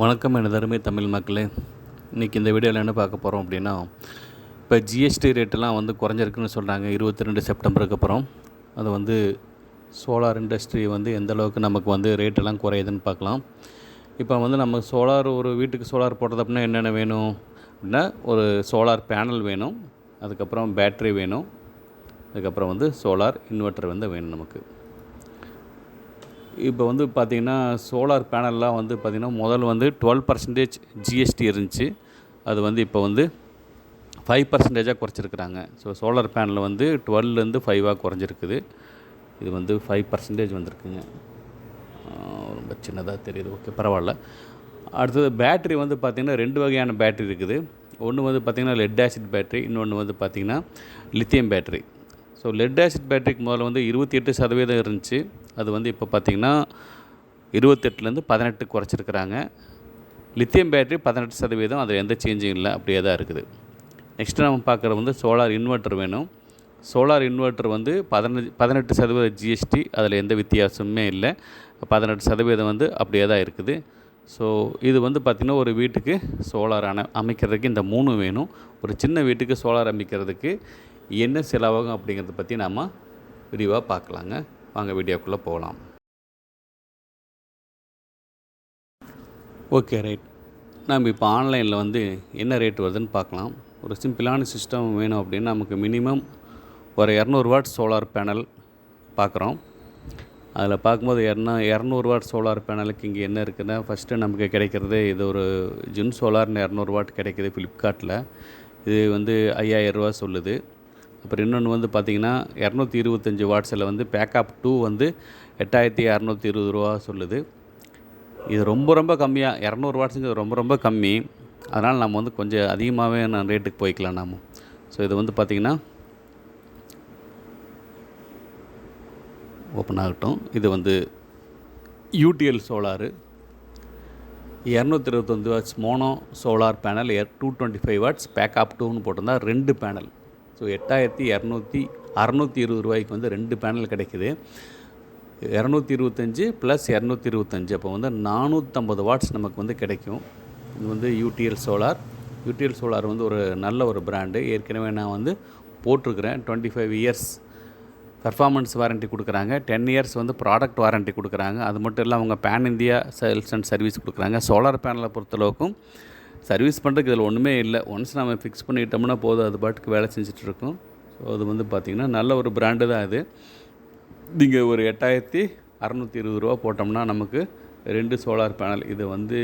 வணக்கம் எனதருமை தமிழ் மக்களே. இன்றைக்கி இந்த வீடியோவில் என்ன பார்க்க போகிறோம் அப்படின்னா இப்போ ஜிஎஸ்டி ரேட்டெல்லாம் வந்து குறைஞ்சிருக்குன்னு சொல்கிறாங்க இருபத்தி ரெண்டு செப்டம்பருக்கு அப்புறம். அது வந்து சோலார் இண்டஸ்ட்ரி வந்து எந்த அளவுக்கு நமக்கு வந்து ரேட்டெல்லாம் குறையுதுன்னு பார்க்கலாம். இப்போ வந்து நம்ம சோலார் ஒரு வீட்டுக்கு சோலார் போடுறது அப்படின்னா என்னென்ன வேணும்? அப்படின்னா ஒரு சோலார் பேனல் வேணும். அதுக்கப்புறம் பேட்ரி வேணும். அதுக்கப்புறம் வந்து சோலார் இன்வெர்ட்டர் வந்து வேணும் நமக்கு. இப்போ வந்து பார்த்திங்கன்னா சோலார் பேனல்லாம் வந்து பார்த்திங்கன்னா முதல்ல வந்து டுவெல் பர்சன்டேஜ் ஜிஎஸ்டி இருந்துச்சு. அது வந்து இப்போ வந்து ஃபைவ் பர்சன்டேஜாக குறைச்சிருக்கிறாங்க. ஸோ சோலார் பேனல் வந்து டுவெல்லேருந்து ஃபைவாக குறைஞ்சிருக்குது. இது வந்து ஃபைவ் பர்சன்டேஜ் வந்திருக்குங்க. ரொம்ப சின்னதாக தெரியுது. ஓகே பரவாயில்ல. அடுத்தது பேட்ரி வந்து பார்த்திங்கன்னா ரெண்டு வகையான பேட்ரி இருக்குது. ஒன்று வந்து பார்த்திங்கன்னா லெட் ஆசிட் பேட்ரி இன்னொன்று வந்து பார்த்திங்கன்னா lithium battery so lead acid பேட்டரிக்கு முதல்ல வந்து இருபத்தி எட்டு சதவீதம் இருந்துச்சு. அது வந்து இப்போ பார்த்திங்கன்னா இருபத்தெட்டுலேருந்து பதினெட்டு குறைச்சிருக்கிறாங்க. லித்தியம் பேட்டரி பதினெட்டு சதவீதம் அதில் எந்த சேஞ்சும் இல்லை அப்படியே தான் இருக்குது. நெக்ஸ்ட்டு நம்ம பார்க்குறது வந்து சோலார் இன்வெர்ட்டர் வேணும். சோலார் இன்வெர்ட்டர் வந்து பதினஞ்சு பதினெட்டு சதவீத ஜிஎஸ்டி அதில் எந்த வித்தியாசமுமே இல்லை. பதினெட்டு சதவீதம் வந்து அப்படியே தான் இருக்குது. ஸோ இது வந்து பார்த்திங்கன்னா ஒரு வீட்டுக்கு சோலார் அணை அமைக்கிறதுக்கு இந்த மூணு வேணும். ஒரு சின்ன வீட்டுக்கு சோலார் அமைக்கிறதுக்கு என்ன செலவாகும் அப்படிங்கிறத பற்றி நாம் விரிவாக பார்க்கலாங்க. வாங்க வீடியோக்குள்ளே போகலாம் ஓகே ரைட். நம்ம இப்போ ஆன்லைனில் வந்து என்ன ரேட் வருதுன்னு பார்க்கலாம். ஒரு சிம்பிளான சிஸ்டம் வேணும் அப்படின்னா நமக்கு மினிமம் ஒரு இரநூறு வாட் சோலார் பேனல் பார்க்குறோம். அதில் பார்க்கும்போது இரநூ இரநூறு வாட் சோலார் பேனலுக்கு இங்கே என்ன இருக்குன்னா ஃபஸ்ட்டு நமக்கு கிடைக்கிறது இது ஒரு ஜுன் சோலார்னு இரநூறு வாட் கிடைக்குது ஃப்ளிப்கார்ட்டில் இது வந்து ஐயாயிரரூவா சொல்லுது. அப்புறம் இன்னொன்று வந்து பார்த்திங்கன்னா இரநூத்தி இருபத்தஞ்சி வாட்ஸில் வந்து பேக்கப் டூ வந்து எட்டாயிரத்தி இரநூத்தி இருபது ரூபா சொல்லுது. இது ரொம்ப ரொம்ப கம்மியாக இரநூறு வாட்ஸுங்கிறது ரொம்ப ரொம்ப கம்மி. அதனால் நம்ம வந்து கொஞ்சம் அதிகமாகவே நான் ரேட்டுக்கு போய்க்கலாம் நாம். ஸோ இது வந்து பார்த்திங்கன்னா ஓப்பன் ஆகட்டும். இது வந்து யூடிஎல் சோலாரு இரநூத்தி இருபத்தஞ்சி watts mono solar panel two twenty five watts backup டூன்னு போட்டிருந்தா ரெண்டு பேனல் ஸோ எட்டாயிரத்தி இரநூத்தி அறநூற்றி இருபது ரூபாய்க்கு வந்து ரெண்டு பேனல் கிடைக்குது. இரநூத்தி இருபத்தஞ்சி ப்ளஸ் இரநூத்தி இருபத்தஞ்சி. அப்போ வந்து நானூற்றம்பது வாட்ஸ் நமக்கு வந்து கிடைக்கும். இது வந்து யூடிஎல் சோலார் யூடிஎல் சோலார் வந்து ஒரு நல்ல ஒரு பிராண்டு ஏற்கனவே நான் வந்து போட்டிருக்கிறேன். Twenty five years performance warranty கொடுக்குறாங்க. டென் இயர்ஸ் வந்து ப்ராடக்ட் வாரண்ட்டி கொடுக்குறாங்க. அது மட்டும் இல்லாமல் அவங்க pan India sales and service கொடுக்குறாங்க. சோலார் பேனலை பொறுத்தளவுக்கும் சர்வீஸ் பண்ணுறதுக்கு இதில் ஒன்றுமே இல்லை. ஒன்ஸ் நம்ம ஃபிக்ஸ் பண்ணிட்டோம்னா போதும். அது பாட்டுக்கு வேலை செஞ்சிட்ருக்கோம். ஸோ அது வந்து பார்த்திங்கன்னா நல்ல ஒரு பிராண்டு தான் இது நீங்கள் ஒரு எட்டாயிரத்தி அறநூற்றி இருபது ரூபா போட்டோம்னா நமக்கு ரெண்டு சோலார் பேனல் இது வந்து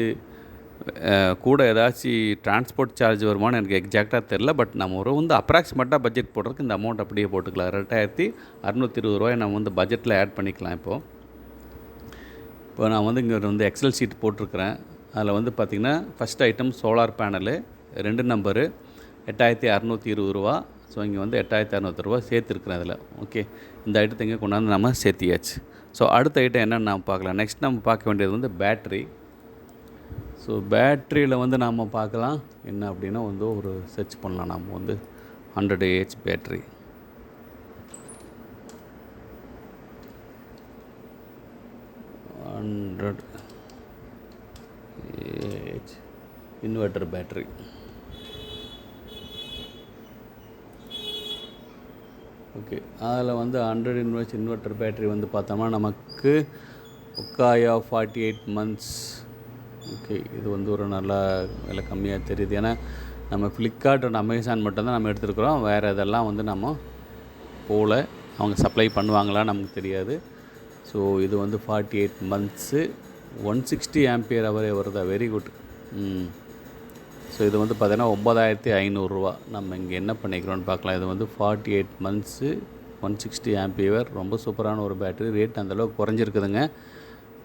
கூட ஏதாச்சும் டிரான்ஸ்போர்ட் சார்ஜ் வருமானு எனக்கு எக்ஸாக்டாக தெரில பட் நம்ம ஒரு வந்து அப்ராக்சிமேட்டாக பட்ஜெட் போடுறதுக்கு இந்த அமௌண்ட் அப்படியே போட்டுக்கலாம். ரெண்டாயிரத்தி அறநூற்றி இருபது ரூபாய் நம்ம வந்து பட்ஜெட்டில் ஆட் பண்ணிக்கலாம் இப்போது இப்போ நான் வந்து இங்கே வந்து எக்ஸல் ஷீட் போட்டிருக்கிறேன். அதில் வந்து பார்த்திங்கன்னா ஃபஸ்ட் ஐட்டம் சோலார் பேனலு ரெண்டு நம்பரு எட்டாயிரத்தி அறநூற்றி இருபது ரூபா. ஸோ இங்கே வந்து எட்டாயிரத்தி அறநூற்றி ரூபா சேர்த்துருக்குறேன் அதில். ஓகே இந்த ஐட்டத்தை இங்கே கொண்டாந்து நம்ம சேர்த்தியாச்சு. ஸோ அடுத்த ஐட்டம் என்னென்னு நம்ம பார்க்கலாம். நெக்ஸ்ட் நம்ம பார்க்க வேண்டியது வந்து பேட்ரி ஸோ பேட்ரியில் வந்து நாம் பார்க்கலாம். என்ன அப்படின்னா வந்து ஒரு சர்ச் பண்ணலாம். நம்ம வந்து hundred AH battery hundred AH inverter battery okay அதில் வந்து ஹண்ட்ரட் இன்வெர்ஸ் இன்வெர்டர் பேட்டரி வந்து பார்த்தோம்னா நமக்கு Okaya forty eight months okay இது வந்து ஒரு நல்ல விலை கம்மியாக தெரியுது. ஏன்னா நம்ம ஃப்ளிப்கார்ட் அண்ட் அமேசான் மட்டும்தான் நம்ம எடுத்துருக்குறோம். வேறு இதெல்லாம் வந்து நம்ம போகல அவங்க சப்ளை பண்ணுவாங்களா நமக்கு தெரியாது. ஸோ இது வந்து forty eight months one sixty ampere அவரே வருதா? வெரி குட் ஸோ இது வந்து பார்த்திங்கன்னா ஒம்பதாயிரத்தி ஐநூறுரூவா. நம்ம இங்கே என்ன பண்ணிக்கிறோன்னு பார்க்கலாம். இது வந்து forty eight months one sixty ampere ரொம்ப சூப்பரான ஒரு பேட்டரி ரேட் அந்தளவுக்கு குறைஞ்சிருக்குதுங்க.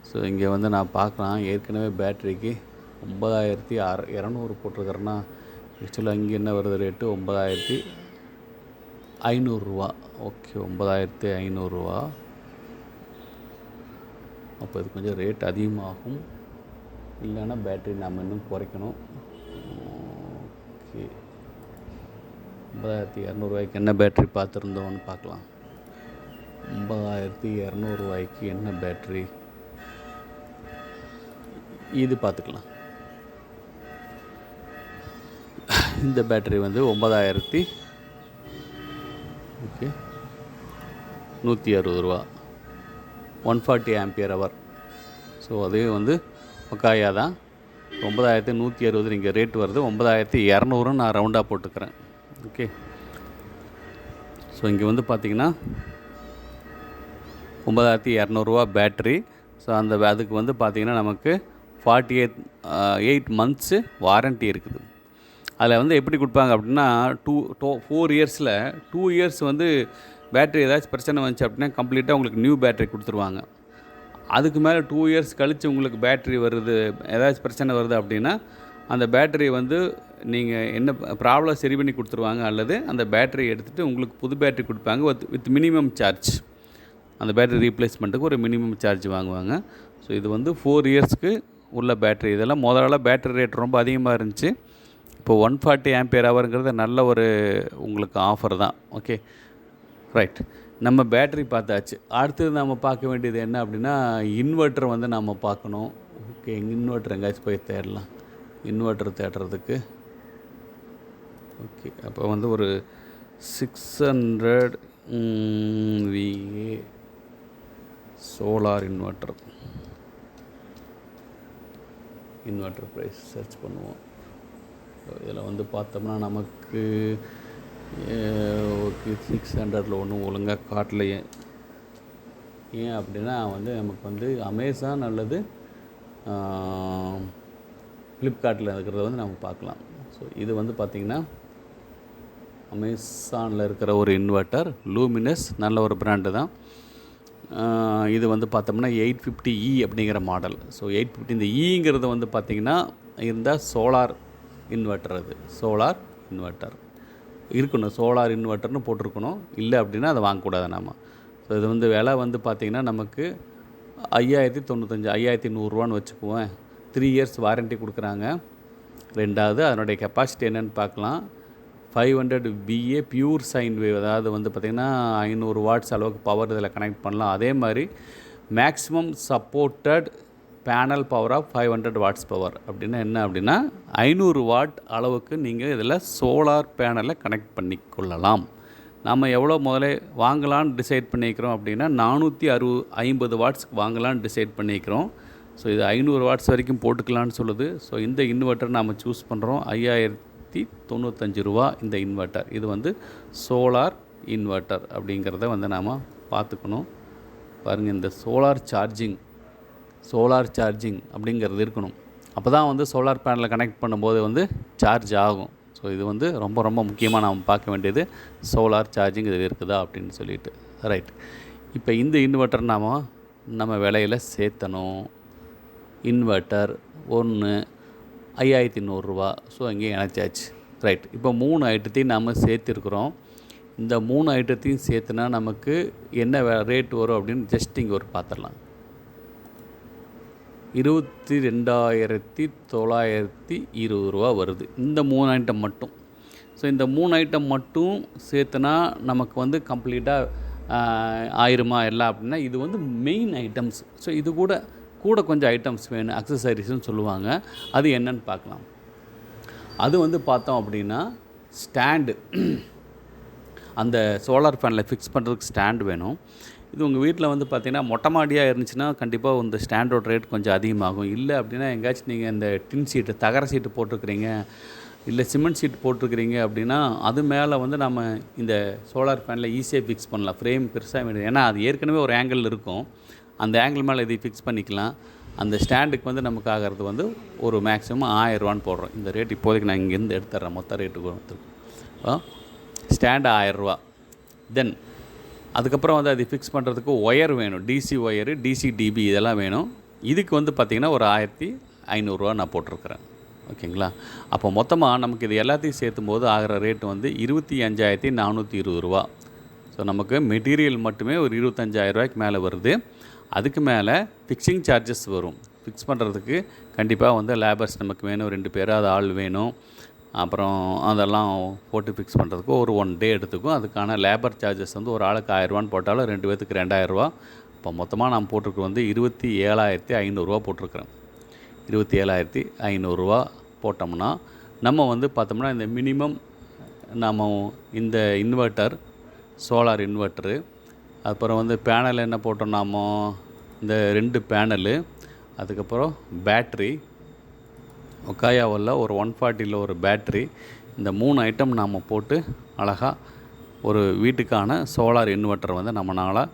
ஸோ இங்கே வந்து நான் பார்க்கலாம். ஏற்கனவே பேட்டரிக்கு ஒம்பதாயிரத்தி அற இரநூறு போட்டிருக்கிறேன்னா ஆக்சுவலாக இங்கே என்ன வருது ரேட்டு ஒம்பதாயிரத்தி ஐநூறுரூவா. ஓகே ஒம்பதாயிரத்தி ஐநூறுரூவா. அப்போ இது கொஞ்சம் ரேட் அதிகமாகும். இல்லைன்னா பேட்டரி நாம் இன்னும் குறைக்கணும். ஓகே. ஒன்பதாயிரத்தி இரநூறுவாய்க்கு என்ன பேட்ரி பார்த்துருந்தோம்னு பார்க்கலாம். ஒன்பதாயிரத்தி இரநூறுவாய்க்கு என்ன பேட்ரி இது பார்த்துக்கலாம். இந்த பேட்டரி வந்து ஒம்பதாயிரத்தி ஓகே நூற்றி அறுபது ரூபா. One forty ampere hour. So அதே வந்து மக்காயா தான். ஒன்பதாயிரத்தி நூற்றி அறுபது இங்கே ரேட் வருது. ஒன்பதாயிரத்தி இரநூறுன்னு நான் ரவுண்டாக போட்டுக்கிறேன். ஓகே ஸோ இங்கே வந்து பார்த்திங்கன்னா ஒன்பதாயிரத்தி இரநூறுவா பேட்ரி ஸோ அந்த அதுக்கு வந்து பார்த்திங்கன்னா நமக்கு forty eight eight months warranty இருக்குது. அதில் வந்து எப்படி கொடுப்பாங்க அப்படின்னா டூ டோ ஃபோர் இயர்ஸில் டூ இயர்ஸ் வந்து பேட்ரி ஏதாச்சும் பிரச்சனை வந்துச்சு அப்படின்னா கம்ப்ளீட்டாக உங்களுக்கு நியூ பேட்ரி கொடுத்துருவாங்க. அதுக்கு மேலே டூ இயர்ஸ் கழித்து உங்களுக்கு பேட்ரி வருது ஏதாச்சும் பிரச்சனை வருது அப்படின்னா அந்த பேட்டரி வந்து நீங்கள் என்ன ப்ராப்ளம் சரி பண்ணி கொடுத்துருவாங்க அல்லது அந்த பேட்டரி எடுத்துகிட்டு உங்களுக்கு புது பேட்டரி கொடுப்பாங்க வித் வித் மினிமம் சார்ஜ் அந்த பேட்டரி ரீப்ளேஸ்மெண்ட்டுக்கு ஒரு மினிமம் சார்ஜ் வாங்குவாங்க. ஸோ இது வந்து ஃபோர் இயர்ஸ்க்கு உள்ள பேட்டரி இதெல்லாம் முதல்ல பேட்டரி ரேட் ரொம்ப அதிகமாக இருந்துச்சு. இப்போ ஒன் ஃபார்ட்டி ஆம்பியர் ஹவருங்கிறது நல்ல ஒரு உங்களுக்கு ஆஃபர் தான். ஓகே ரைட் நம்ம பேட்டரி பார்த்தாச்சு. அடுத்தது நம்ம பார்க்க வேண்டியது என்ன அப்படின்னா இன்வெர்ட்டர் வந்து நம்ம பார்க்கணும். ஓகே இன்வெர்ட்டர் எங்கேயாச்சும் போய் தேடலாம். இன்வெர்ட்டர் தேடுறதுக்கு. ஓகே அப்போ வந்து ஒரு six hundred VA solar inverter inverter price search பண்ணுவோம். இதில் வந்து பார்த்தோம்னா நமக்கு ஓகே சிக்ஸ் ஹண்ட்ரடில் ஒன்றும் ஒழுங்காக காட்டலையே. ஏன் அப்படின்னா வந்து நமக்கு வந்து அமேசான் அல்லது ஃப்ளிப்கார்ட்டில் இருக்கிறத வந்து நம்ம பார்க்கலாம். ஸோ இது வந்து பார்த்திங்கன்னா அமேசானில் இருக்கிற ஒரு இன்வெர்ட்டர் லூமினஸ் நல்ல ஒரு பிராண்டு தான். இது வந்து பார்த்தோம்னா எயிட் ஃபிஃப்டி இ அப்படிங்கிற மாடல் ஸோ எயிட் ஃபிஃப்டி இந்த ஈங்கிறது வந்து பார்த்திங்கன்னா இருந்தால் சோலார் இன்வெர்ட்டர் அது. சோலார் இன்வெர்ட்டர் இருக்கணும். சோலார் இன்வெர்ட்டர்னு போட்டிருக்கணும். இல்லை அப்படின்னா அதை வாங்கக்கூடாது நாம். ஸோ இது வந்து விலை வந்து பார்த்திங்கன்னா நமக்கு ஐயாயிரத்தி தொண்ணூத்தஞ்சு ஐயாயிரத்தி நூறுரூவான்னு வச்சுக்குவேன் த்ரீ இயர்ஸ் வாரண்ட்டி கொடுக்குறாங்க. ரெண்டாவது அதனுடைய கெப்பாசிட்டி என்னென்னு பார்க்கலாம். Five hundred VA pure sine wave அதாவது வந்து பார்த்திங்கன்னா ஐநூறு வாட்ஸ் அளவுக்கு பவர் இதில் கனெக்ட் பண்ணலாம். அதே மாதிரி maximum supported panel power of five hundred watts power அப்படின்னா என்ன அப்படின்னா ஐநூறு வாட் அளவுக்கு நீங்கள் இதில் சோலார் பேனலை கனெக்ட் பண்ணி கொள்ளலாம் நம்ம எவ்வளோ முதல்ல வாங்கலான்னு டிசைட் பண்ணிக்கிறோம் அப்படின்னா நானூற்றி அறு ஐம்பது வாட்ஸ்க்கு வாங்கலான்னு டிசைட் பண்ணிக்கிறோம். ஸோ இது ஐநூறு வாட்ஸ் வரைக்கும் போட்டுக்கலான்னு சொல்லுது. ஸோ இந்த இன்வெர்ட்டர் நாம் சூஸ் பண்ணுறோம் ஐயாயிரத்தி தொண்ணூத்தஞ்சு ரூபா இந்த இன்வெர்ட்டர் இது வந்து சோலார் இன்வெர்ட்டர் அப்படிங்கிறத வந்து நாம் பார்த்துக்கணும். பாருங்கள் இந்த சோலார் சார்ஜிங் சோலார் சார்ஜிங் அப்படிங்கிறது இருக்கணும். அப்போ தான் வந்து சோலார் பேனலை கனெக்ட் பண்ணும்போது வந்து சார்ஜ் ஆகும். ஸோ இது வந்து ரொம்ப ரொம்ப முக்கியமாக நாம் பார்க்க வேண்டியது சோலார் சார்ஜிங் இது இருக்குதா அப்படின்னு சொல்லிட்டு. ரைட். இப்போ இந்த இன்வெர்ட்டர் நாம் நம்ம விலையில் சேர்த்தணும். இன்வெர்ட்டர் ஒன்று ஐயாயிரத்தி நூறுரூவா. ஸோ இங்கே இணைச்சாச்சு. ரைட். இப்போ மூணு ஐட்டத்தையும் நாம் சேர்த்துருக்குறோம். இந்த மூணு ஐட்டத்தையும் சேர்த்துனா நமக்கு என்ன ரேட் வரும் அப்படின்னு ஜஸ்ட் இங்கே ஒரு பார்த்துடலாம். இருபத்தி ரெண்டாயிரத்தி தொள்ளாயிரத்தி இருபது ரூபா வருது. இந்த மூணு ஐட்டம் மட்டும். ஸோ இந்த மூணு ஐட்டம் மட்டும் சேர்த்துனா நமக்கு வந்து கம்ப்ளீட்டாக ஆயிருமா எல்லாம் அப்படின்னா இது வந்து மெயின் ஐட்டம்ஸ் ஸோ இது கூட கூட கொஞ்சம் ஐட்டம்ஸ் வேணும். அக்சசரிஸ்னு சொல்லுவாங்க. அது என்னன்னு பார்க்கலாம். அது வந்து பார்த்தோம் அப்படின்னா ஸ்டாண்டு அந்த சோலார் ஃபேனில் ஃபிக்ஸ் பண்ணுறதுக்கு ஸ்டாண்டு வேணும். இது உங்கள் வீட்டில் வந்து பார்த்தீங்கன்னா மொட்டை மாடியாக இருந்துச்சுன்னா கண்டிப்பாக இந்த ஸ்டாண்டோட ரேட் கொஞ்சம் அதிகமாகும். இல்லை அப்படின்னா எங்கேயாச்சும் நீங்கள் இந்த டின் சீட்டு தகர சீட்டு போட்டிருக்கிறீங்க இல்லை சிமெண்ட் சீட் போட்டிருக்கிறீங்க அப்படின்னா அது மேலே வந்து நம்ம இந்த சோலார் ஃபேனில் ஈஸியாக ஃபிக்ஸ் பண்ணலாம். ஃப்ரேம் பெருசாக வேணும். ஏன்னா அது ஏற்கனவே ஒரு ஆங்கிள் இருக்கும். அந்த ஆங்கிள் மேலே இதை ஃபிக்ஸ் பண்ணிக்கலாம். அந்த ஸ்டாண்டுக்கு வந்து நமக்கு ஆகிறது வந்து ஒரு மேக்ஸிமம் ஆயிரரூவான்னு போடுறோம். இந்த ரேட் இப்போதைக்கு நான் இங்கேருந்து எடுத்துட்றேன் மொத்த ரேட்டு கொடுத்துருக்கோம் ஸ்டாண்டு ஆயிரரூவா தென் அதுக்கப்புறம் வந்து அது ஃபிக்ஸ் பண்ணுறதுக்கு ஒயர் வேணும். டிசி ஒயரு டிசி டிபி இதெல்லாம் வேணும். இதுக்கு வந்து பார்த்திங்கன்னா ஒரு ஆயிரத்தி ஐநூறுரூவா நான் போட்டிருக்கிறேன். ஓகேங்களா? அப்போ மொத்தமாக நமக்கு இது எல்லாத்தையும் சேர்த்தும் போது ஆகிற ரேட்டு வந்து இருபத்தி அஞ்சாயிரத்தி நானூற்றி இருபது ரூபா. ஸோ நமக்கு மெட்டீரியல் மட்டுமே ஒரு இருபத்தஞ்சாயிரரூவாய்க்கு மேலே வருது. அதுக்கு மேலே ஃபிக்ஸிங் சார்ஜஸ் வரும். ஃபிக்ஸ் பண்ணுறதுக்கு கண்டிப்பாக வந்து லேபர்ஸ் நமக்கு வேணும். ரெண்டு பேர் அது ஆள் வேணும். அப்புறம் அதெல்லாம் போட்டு ஃபிக்ஸ் பண்ணுறதுக்கு ஒரு ஒன் டே எடுத்துக்கும். அதுக்கான லேபர் சார்ஜஸ் வந்து ஒரு ஆளுக்கு ஆயிரரூவான்னு போட்டாலும் ரெண்டு பேர்த்துக்கு ரெண்டாயிரரூவா. இப்போ மொத்தமாக நான் போட்டிருக்கிறது வந்து இருபத்தி ஏழாயிரத்தி ஐநூறுரூவா போட்டிருக்கிறேன். இருபத்தி ஏழாயிரத்தி ஐநூறுரூவா போட்டோம்னா நம்ம வந்து பார்த்தோம்னா இந்த மினிமம் நம்ம இந்த இன்வெர்ட்டர் சோலார் இன்வெர்ட்டரு அப்புறம் வந்து பேனல் என்ன போட்டோம் நாம? இந்த ரெண்டு பேனலு அதுக்கப்புறம் பேட்ரி ஒக்காயாவில் ஒரு ஒன் ஃபார்ட்டியில் ஒரு பேட்ரி இந்த மூணு ஐட்டம் நாம் போட்டு அழகாக ஒரு வீட்டுக்கான சோலார் இன்வெர்ட்டர் வந்து நம்மளால்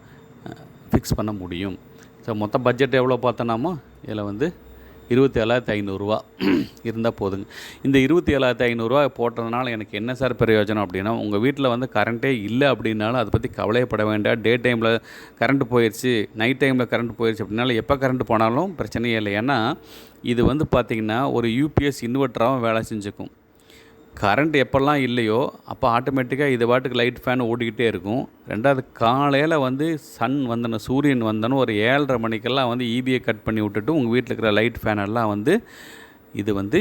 ஃபிக்ஸ் பண்ண முடியும். ஸோ மொத்த பட்ஜெட் எவ்வளோ பார்த்தோன்னாமோ இதில் வந்து இருபத்தி ஏழாயிரத்தி ஐநூறுரூவா இருந்தால் போதுங்க. இந்த இருபத்தி ஏழாயிரத்தி ஐநூறுரூவா போட்டதுனால எனக்கு என்ன சார் பிரயோஜனம் அப்படின்னா உங்கள் வீட்டில் வந்து கரண்ட்டே இல்லை அப்படின்னாலும் அதை பற்றி கவலையப்பட வேண்டாம். டே டைமில் கரண்ட் போயிடுச்சு நைட் டைமில் கரண்ட் போயிடுச்சு அப்படின்னாலும் எப்போ கரண்ட் போனாலும் பிரச்சனையே இல்லை. ஏன்னா இது வந்து பார்த்திங்கன்னா ஒரு யூபிஎஸ் இன்வெர்ட்டராகவும் வேலை செஞ்சுக்கும். கரண்ட் எப்போல்லாம் இல்லையோ அப்போ ஆட்டோமேட்டிக்காக இது பாட்டுக்கு லைட் ஃபேன் ஓடிக்கிட்டே இருக்கும். ரெண்டாவது காலையில் வந்து சன் வந்தன சூரியன் வந்தனும் ஒரு ஏழரை மணிக்கெல்லாம் வந்து ஈபியை கட் பண்ணி விட்டுட்டு உங்கள் வீட்டில் இருக்கிற லைட் ஃபேனெல்லாம் வந்து இது வந்து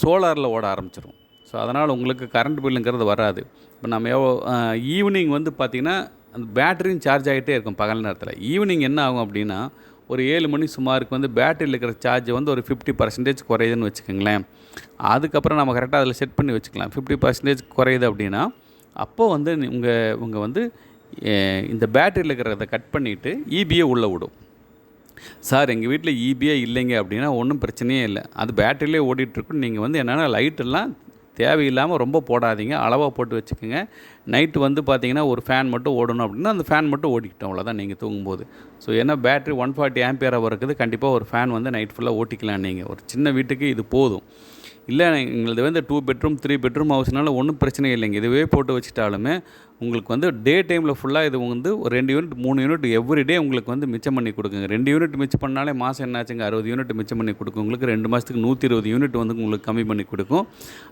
சோலாரில் ஓட ஆரம்பிச்சிடும் ஸோ அதனால் உங்களுக்கு கரண்ட் பில்லுங்கிறது வராது. இப்போ நம்ம எவ்வளோ ஈவினிங் வந்து பார்த்திங்கன்னா அந்த பேட்டரியும் சார்ஜ் ஆகிட்டே இருக்கும் பகல் நேரத்தில். ஈவினிங் என்ன ஆகும் அப்படின்னா ஒரு ஏழு மணி சுமாருக்கு வந்து பேட்டரியில் இருக்கிற சார்ஜ் வந்து ஒரு ஃபிஃப்டி பர்சன்டேஜ் குறையுதுன்னு வச்சுக்கோங்களேன். அதுக்கப்புறம் நம்ம கரெக்டாக அதில் செட் பண்ணி வச்சுக்கலாம். ஃபிஃப்டி பர்சன்டேஜ் குறையுது அப்படின்னா அப்போது வந்து உங்கள் உங்கள் வந்து இந்த பேட்டரியில் இருக்கிறத கட் பண்ணிவிட்டு இபியை உள்ளே விடும். சார் எங்கள் வீட்டில் இபிஐ இல்லைங்க அப்படின்னா ஒன்றும் பிரச்சனையே இல்லை. அது பேட்டரியிலே ஓடிட்டுருக்கும் நீங்கள் வந்து என்னென்னா லைட்டெல்லாம் தேவையில்லாமல் ரொம்ப போடாதீங்க. அளவாக போட்டு வச்சுக்கோங்க. நைட்டு வந்து பார்த்தீங்கன்னா ஒரு ஃபேன் மட்டும் ஓடணும் அப்படின்னா அந்த ஃபேன் மட்டும் ஓடிக்கிட்டோம். அவ்வளோதான் நீங்கள் தூங்கும்போது. ஸோ ஏன்னா பேட்ரி ஒன் ஃபார்ட்டி ஆம்பியர் இருக்குது கண்டிப்பாக ஒரு ஃபேன் வந்து நைட் ஃபுல்லாக ஓட்டிக்கலாம் நீங்கள் ஒரு சின்ன வீட்டுக்கு இது போதும். இல்லை எங்களது வந்து டூ பெட்ரூம் த்ரீ பெட்ரூம் ஹவுஸ்னால ஒன்றும் பிரச்சனை இல்லைங்க. இதுவே போட்டு வச்சுட்டாலுமே உங்களுக்கு வந்து டே டைமில் ஃபுல்லாக இது வந்து ஒரு ரெண்டு யூனிட் மூணு யூனிட் எவ்ரி டே உங்களுக்கு வந்து மிச்சம் பண்ணி கொடுக்குங்க. ரெண்டு யூனிட் மிச்சம் பண்ணாலே மாதம் என்னாச்சுங்க? அறுபது யூனிட் மிச்சம் பண்ணி கொடுக்கும். உங்களுக்கு ரெண்டு மாதத்துக்கு நூற்றி இருபது யூனிட் வந்து உங்களுக்கு கம்மி பண்ணி கொடுக்கும்.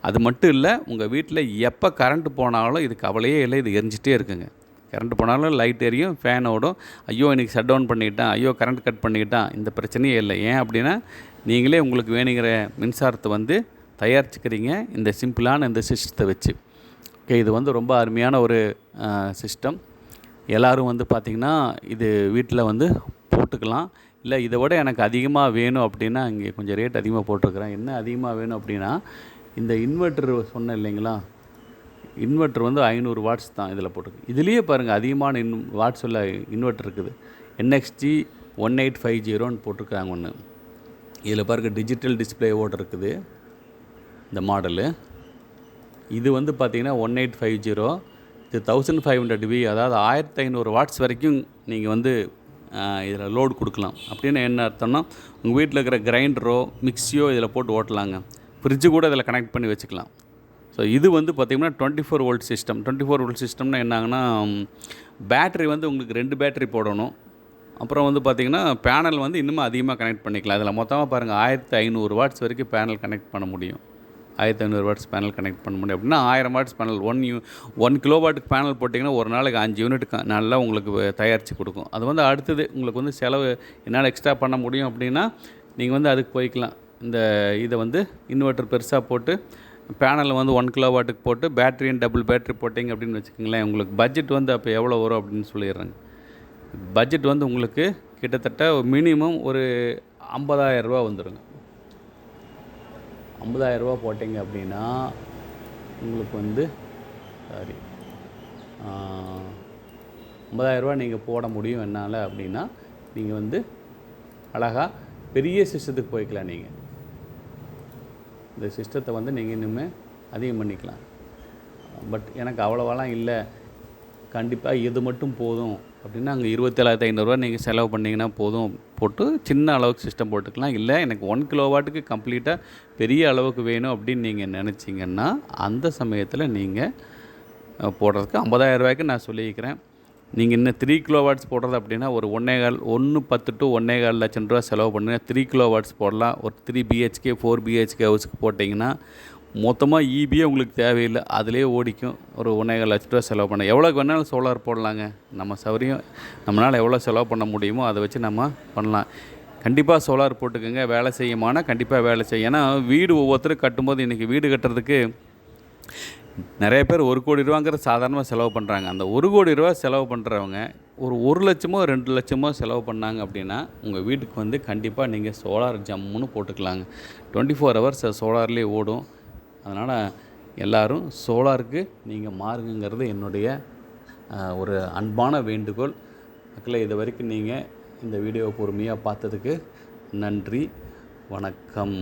அது மட்டும் இல்லை உங்கள் வீட்டில் எப்போ கரண்ட் போனாலும் இது கவலையே இல்லை இது எரிஞ்சிட்டே இருக்குங்க. கரண்ட் போனாலும் லைட் எரியும் ஃபேன் ஓடும். ஐயோ இன்றைக்கி ஷட் டவுன் பண்ணிக்கிட்டான் ஐயோ கரண்ட் கட் பண்ணிக்கிட்டான் இந்த பிரச்சனையே இல்லை. ஏன் அப்படின்னா நீங்களே உங்களுக்கு வேணுங்கிற மின்சாரத்தை வந்து தயாரிச்சுக்கிறீங்க இந்த சிம்பிளான இந்த சிஸ்டத்தை வச்சு. ஓகே இது வந்து ரொம்ப அருமையான ஒரு சிஸ்டம். எல்லோரும் வந்து பார்த்திங்கன்னா இது வீட்டில் வந்து போட்டுக்கலாம். இல்லை இதை விட எனக்கு அதிகமாக வேணும் அப்படின்னா இங்கே கொஞ்சம் ரேட் அதிகமாக போட்டிருக்கிறேன். என்ன அதிகமாக வேணும் அப்படின்னா இந்த இன்வெர்ட்ரு சொன்னேன் இல்லைங்களா? இன்வெர்ட்ரு வந்து ஐநூறு வாட்ஸ் தான் இதில் போட்டிருக்கு. இதுலேயே பாருங்கள் அதிகமான இன் வாட்ஸ் உள்ள இன்வெர்ட்ரு இருக்குது. என்எக்ஸ்ஜி ஒன் எயிட் ஃபைவ் ஜீரோன்னு போட்டிருக்காங்க ஒன்று இதில் பாருங்கள் டிஜிட்டல் டிஸ்பிளேவோடு இருக்குது. இந்த மாடலு. இது வந்து பார்த்திங்கன்னா ஒன் எயிட் ஃபைவ் ஜீரோ. இது தௌசண்ட் ஃபைவ் ஹண்ட்ரட் வி அதாவது ஆயிரத்தி ஐநூறு வாட்ஸ் வரைக்கும் நீங்கள் வந்து இதில் லோடு கொடுக்கலாம். அப்படின்னு என்ன அர்த்தம்னா உங்கள் வீட்டில் இருக்கிற கிரைண்டரோ மிக்ஸியோ இதில் போட்டு ஓட்டலாங்க. ஃப்ரிட்ஜு கூட இதில் கனெக்ட் பண்ணி வச்சுக்கலாம். ஸோ இது வந்து பார்த்திங்கன்னா twenty four volt system. Twenty four volt சிஸ்டம்னா என்னாங்கன்னா பேட்டரி வந்து உங்களுக்கு ரெண்டு பேட்டரி போடணும். அப்புறம் வந்து பார்த்திங்கன்னா பேனல் வந்து இன்னும் அதிகமாக கனெக்ட் பண்ணிக்கலாம். இதில் மொத்தமாக பாருங்கள் ஆயிரத்தி ஐநூறு வாட்ஸ் வரைக்கும் பேனல் கனெக்ட் பண்ண முடியும். ஆயிரத்தி ஐநூறு வாட்ஸ் பேனல் கனெக்ட் பண்ண முடியும். அப்படின்னா ஆயிரம் வாட்ஸ் பேனல் ஒன் யூ ஒன் கிலோ வாட்டுக்கு பேனல் போட்டிங்கன்னா ஒரு நாளைக்கு அஞ்சு யூனிட் நல்லா உங்களுக்கு தயாரித்து கொடுக்கும். அது வந்து அடுத்தது உங்களுக்கு வந்து செலவு என்னால் எக்ஸ்ட்ரா பண்ண முடியும் அப்படின்னா நீங்கள் வந்து அதுக்கு போய்க்கலாம். இந்த இதை வந்து இன்வெர்ட்டர் பெருசாக போட்டு பேனலில் வந்து ஒன் கிலோ வாட்டுக்கு போட்டு பேட்டரியும் டபுள் பேட்டரி போட்டிங்க அப்படின்னு வச்சுக்கோங்களேன் உங்களுக்கு பட்ஜெட் வந்து அப்போ எவ்வளோ வரும் அப்படின்னு சொல்லிடுறாங்க. பட்ஜெட் வந்து உங்களுக்கு கிட்டத்தட்ட மினிமம் ஒரு 50000 ரூபா வந்துடுங்க 50000 ரூபா போட்டிங்க அப்படின்னா உங்களுக்கு வந்து சாரி ரூபா நீங்கள் போட முடியும் என்னால் அப்படின்னா நீங்கள் வந்து அழகாக பெரிய சிஸ்டத்துக்கு போய்க்கலாம் நீங்கள் இந்த சிஸ்டத்தை வந்து நீங்கள் இன்னுமே அதிகம் பண்ணிக்கலாம். பட் எனக்கு அவ்வளோவாலாம் இல்லை. கண்டிப்பாக இது மட்டும் போதும். அப்படின்னா அங்கே இருபத்தேழாயிரத்தி ஐநூறுரூவா நீங்கள் செலவு பண்ணிங்கன்னா போதும். போட்டு சின்ன அளவுக்கு சிஸ்டம் போட்டுக்கலாம். இல்லை எனக்கு ஒன் கிலோ வாட்டுக்கு கம்ப்ளீட்டாக பெரிய அளவுக்கு வேணும் அப்படின்னு நீங்கள் நினச்சிங்கன்னா அந்த சமயத்தில் நீங்கள் போடுறதுக்கு 50000 ரூபாய்க்கு நான் சொல்லியிருக்கிறேன். நீங்கள் இன்னும் த்ரீ கிலோ வாட்ஸ் போடுறது அப்படின்னா ஒரு ஒன்றே கால் ஒன்று பத்து டு ஒன்றே கால் லட்சம் ரூபா செலவு பண்ணுங்க. த்ரீ கிலோ வாட்ஸ் போடலாம். ஒரு த்ரீ பிஹெச்கே ஃபோர் பிஹெச்கே ஹவுஸ்க்கு போட்டிங்கன்னா மொத்தமாக ஈபியே உங்களுக்கு தேவையில்லை. அதிலே ஓடிக்கும். ஒரு ஒன்றே லட்ச ரூபா செலவு பண்ண எவ்வளோக்கு வேணாலும் சோலார் போடலாங்க. நம்ம சௌரியம் நம்மளால் எவ்வளோ செலவு பண்ண முடியுமோ அதை வச்சு நம்ம பண்ணலாம். கண்டிப்பாக சோலார் போட்டுக்கோங்க. வேலை செய்யுமானா கண்டிப்பாக வேலை செய்யும். ஏன்னா வீடு ஒவ்வொருத்தரும் கட்டும்போது இன்றைக்கி வீடு கட்டுறதுக்கு நிறைய பேர் ஒரு கோடி ரூபாங்கிறது சாதாரணமாக செலவு பண்ணுறாங்க அந்த ஒரு கோடி ரூபா செலவு பண்ணுறவங்க ஒரு ஒரு லட்சமோ ரெண்டு லட்சமோ செலவு பண்ணாங்க அப்படின்னா உங்கள் வீட்டுக்கு வந்து கண்டிப்பாக நீங்கள் சோலார் ஜம்முன்னு போட்டுக்கலாங்க. டுவெண்ட்டி ஃபோர் ஹவர்ஸ் சோலார்லேயே ஓடும். அதனால் எல்லோரும் சோலாருக்கு நீங்கள் மாறுங்கிறது என்னுடைய ஒரு அன்பான வேண்டுகோள். மக்களே இது வரைக்கும் நீங்கள் இந்த வீடியோவை பொறுமையாக பார்த்ததுக்கு நன்றி. வணக்கம்.